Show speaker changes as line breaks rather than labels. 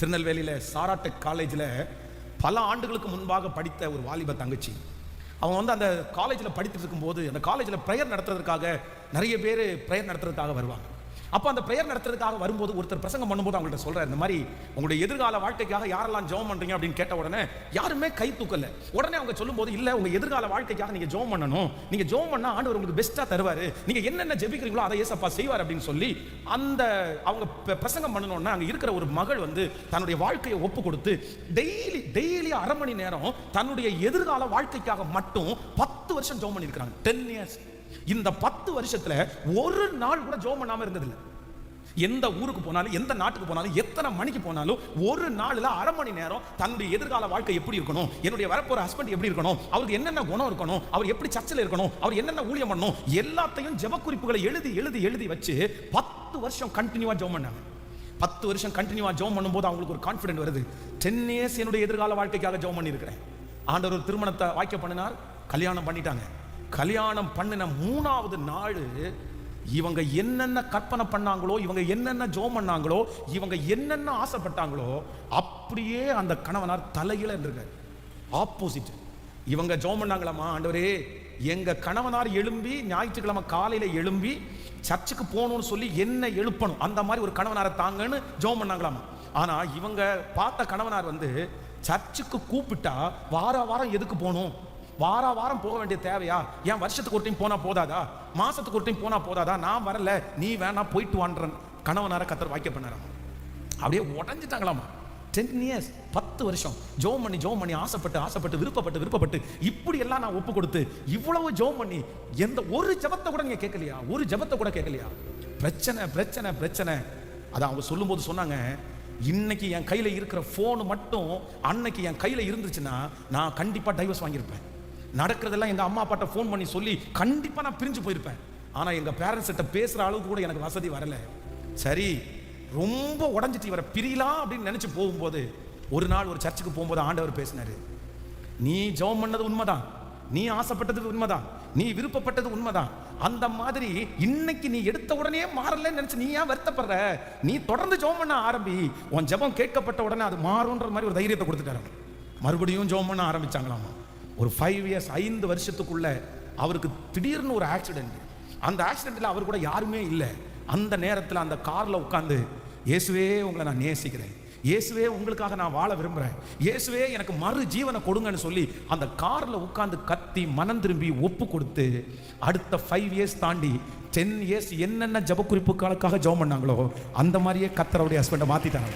திருநெல்வேலியில் சாராடெக் காலேஜில் பல ஆண்டுகளுக்கு முன்பாக படித்த ஒரு வாலிப தங்கச்சி. அவங்க வந்து அந்த காலேஜில் படித்துட்டு இருக்கும்போது அந்த காலேஜில் ப்ரேயர் நடத்துறதுக்காக நிறைய பேர் ப்ரேயர் நடத்துறதுக்காக வருவாங்க. அப்போ அந்த ப்ரேயர் நடத்துறதுக்காக வரும்போது ஒருத்தர் பிரசங்கம் பண்ணும்போது அவங்கள்ட்ட சொல்கிறார் இந்த மாதிரி உங்களுடைய எதிர்கால வாழ்க்கைக்காக யாரெல்லாம் ஜெபம் பண்ணுறீங்க அப்படின்னு கேட்ட உடனே யாருமே கை தூக்கல. உடனே அவங்க சொல்லும்போது இல்லை உங்கள் எதிர்கால வாழ்க்கைக்காக நீங்கள் ஜெபம் பண்ணணும். நீங்கள் ஜெபம் பண்ணால் ஆண்டவர் உங்களுக்கு பெஸ்ட்டாக தருவார். நீங்கள் என்னென்ன ஜெபிக்கிறீங்களோ அதை ஏசப்பா செய்வார் அப்படின்னு சொல்லி அந்த அவங்க ப- பிரசங்கம் பண்ணணும்னா அங்கே இருக்கிற ஒரு மகள் வந்து தன்னுடைய வாழ்க்கையை ஒப்பு கொடுத்து டெய்லி டெய்லி அரை மணி நேரம் தன்னுடைய எதிர்கால வாழ்க்கைக்காக மட்டும் பத்து வருஷம் ஜெபம் பண்ணியிருக்காங்க டென் இயர்ஸ் இந்த பத்து வருஷத்துல ஒரு நாள் கூட ஜோம் பண்ணாம இருந்ததில்லை. எந்த ஊருக்கு போனாலும் எந்த நாட்டுக்கு போனாலும் எத்தனை மணிக்கு போனாலும் ஒரு நாளில் அரை மணி நேரம் தன்னுடைய எதிர்கால வாழ்க்கை எப்படி இருக்கணும் என்னுடைய வரப்போற ஹஸ்பண்ட் எப்படி இருக்கணும் அவருக்கு என்னென்ன குணம் இருக்கணும் அவர் எப்படி சர்ச்சில் இருக்கணும் அவர் என்னென்ன ஊழியம் பண்ணணும் எல்லாத்தையும் ஜெபக்குறிப்புகளை எழுதி எழுதி எழுதி வச்சு பத்து வருஷம் கண்டினியூவா ஜோம் பண்ணாங்க. பத்து வருஷம் கண்டினியூவா ஜோம் பண்ணும்போது அவங்களுக்கு ஒரு கான்ஃபிடென்ட் வருது. டென் இயர்ஸ் என்னுடைய எதிர்கால வாழ்க்கைக்காக ஜோம் பண்ணியிருக்கிறேன். ஆண்டவர் ஒரு திருமணத்தை வாய்க்க பண்ணினார் கல்யாணம் பண்ணிட்டாங்க. கல்யாணம் பண்ணின மூணாவது நாள் இவங்க என்னென்ன கற்பனை பண்ணாங்களோ இவங்க என்னென்ன ஜோம் பண்ணாங்களோ இவங்க என்னென்ன ஆசைப்பட்டாங்களோ அப்படியே அந்த கணவனார் தலையில இருந்திருக்காரு ஆப்போசிட் இவங்க ஜோம் பண்ணாங்களாமா ஆண்டவரே எங்க கணவனார் எழும்பி ஞாயிற்றுக்கிழமை காலையில எழும்பி சர்ச்சுக்கு போகணும்னு சொல்லி என்ன எழுப்பணும். அந்த மாதிரி ஒரு கணவனாரை தாங்கன்னு ஜோம் பண்ணாங்களாமா ஆனா இவங்க பார்த்த கணவனார் வந்து சர்ச்சுக்கு கூப்பிட்டா வார வாரம் எதுக்கு போகணும்? வார வாரம் போக வேண்டிய தேவையா? ஏன் வருஷத்துக்கு ஒரு டைம் போனால் போதாதா? மாசத்துக்கு ஒரு டைம் போனால் போதாதா? நான் வரல. நீ வேணா போயிட்டு வான்றன். கணவனார கத்தர் வாக்கிய பண்ணாராம் அப்படியே உடஞ்சிட்டாங்களாமா டென் இயர்ஸ் பத்து வருஷம். ஜோம் பண்ணி ஜோம் பண்ணி ஆசைப்பட்டு ஆசைப்பட்டு விருப்பப்பட்டு விருப்பப்பட்டு இப்படி எல்லாம் நான் ஒப்பு கொடுத்து இவ்வளவு ஜோம் பண்ணி எந்த ஒரு ஜெபத்தை கூட நீங்க கேட்கலையா? ஒரு ஜெபத்தை கூட கேட்கலையா? பிரச்சனை பிரச்சனை பிரச்சனை. அதான் அவங்க சொல்லும்போது சொன்னாங்க இன்னைக்கு என் கையில் இருக்கிற ஃபோனு மட்டும் அன்னைக்கு என் கையில் இருந்துச்சுன்னா நான் கண்டிப்பாக டைவர்ஸ் வாங்கியிருப்பேன். நடக்கிறதெல்லாம் எங்கள் அம்மா அப்பாட்ட ஃபோன் பண்ணி சொல்லி கண்டிப்பாக நான் பிரிஞ்சு போயிருப்பேன். ஆனால் எங்கள் பேரண்ட்ஸ்கிட்ட கிட்ட அளவுக்கு கூட எனக்கு வசதி வரலை. சரி ரொம்ப உடஞ்சிட்டு இவரை பிரியலாம் அப்படின்னு நினச்சி போகும்போது ஒரு நாள் ஒரு சர்ச்சுக்கு போகும்போது ஆண்டவர் பேசினார். நீ ஜெபம் பண்ணது உண்மைதான். நீ ஆசைப்பட்டது உண்மைதான். நீ விருப்பப்பட்டது உண்மைதான். அந்த மாதிரி இன்னைக்கு நீ எடுத்த உடனே மாறலன்னு நினைச்சு நீ ஏன் வருத்தப்படுற? நீ தொடர்ந்து ஜெபம் பண்ண ஆரம்பி உன் ஜெபம் கேட்கப்பட்ட உடனே அது மாறுன்ற மாதிரி ஒரு தைரியத்தை கொடுத்துட்டாரு மறுபடியும் ஜெபம் பண்ண ஆரம்பிச்சாங்களாமா? ஒரு ஃபைவ் இயர்ஸ் ஐந்து வருஷத்துக்குள்ள அவருக்கு திடீர்னு ஒரு ஆக்சிடென்ட் அந்த ஆக்சிடெண்ட்டில் அவர் கூட யாருமே இல்லை. அந்த நேரத்தில் அந்த காரில் உட்காந்து இயேசுவே உங்களை நான் நேசிக்கிறேன். இயேசுவே உங்களுக்காக நான் வாழ விரும்புகிறேன் இயேசுவே எனக்கு மறு ஜீவனை கொடுங்கன்னு சொல்லி அந்த காரில் உட்காந்து கத்தி மனம் திரும்பி ஒப்பு கொடுத்து அடுத்த ஃபைவ் இயர்ஸ் தாண்டி டென் இயர்ஸ் என்னென்ன ஜப குறிப்புகளுக்காக ஜெபம் பண்ணாங்களோ அந்த மாதிரியே கத்தரவுடைய ஹஸ்பண்டை மாத்திட்டாங்க.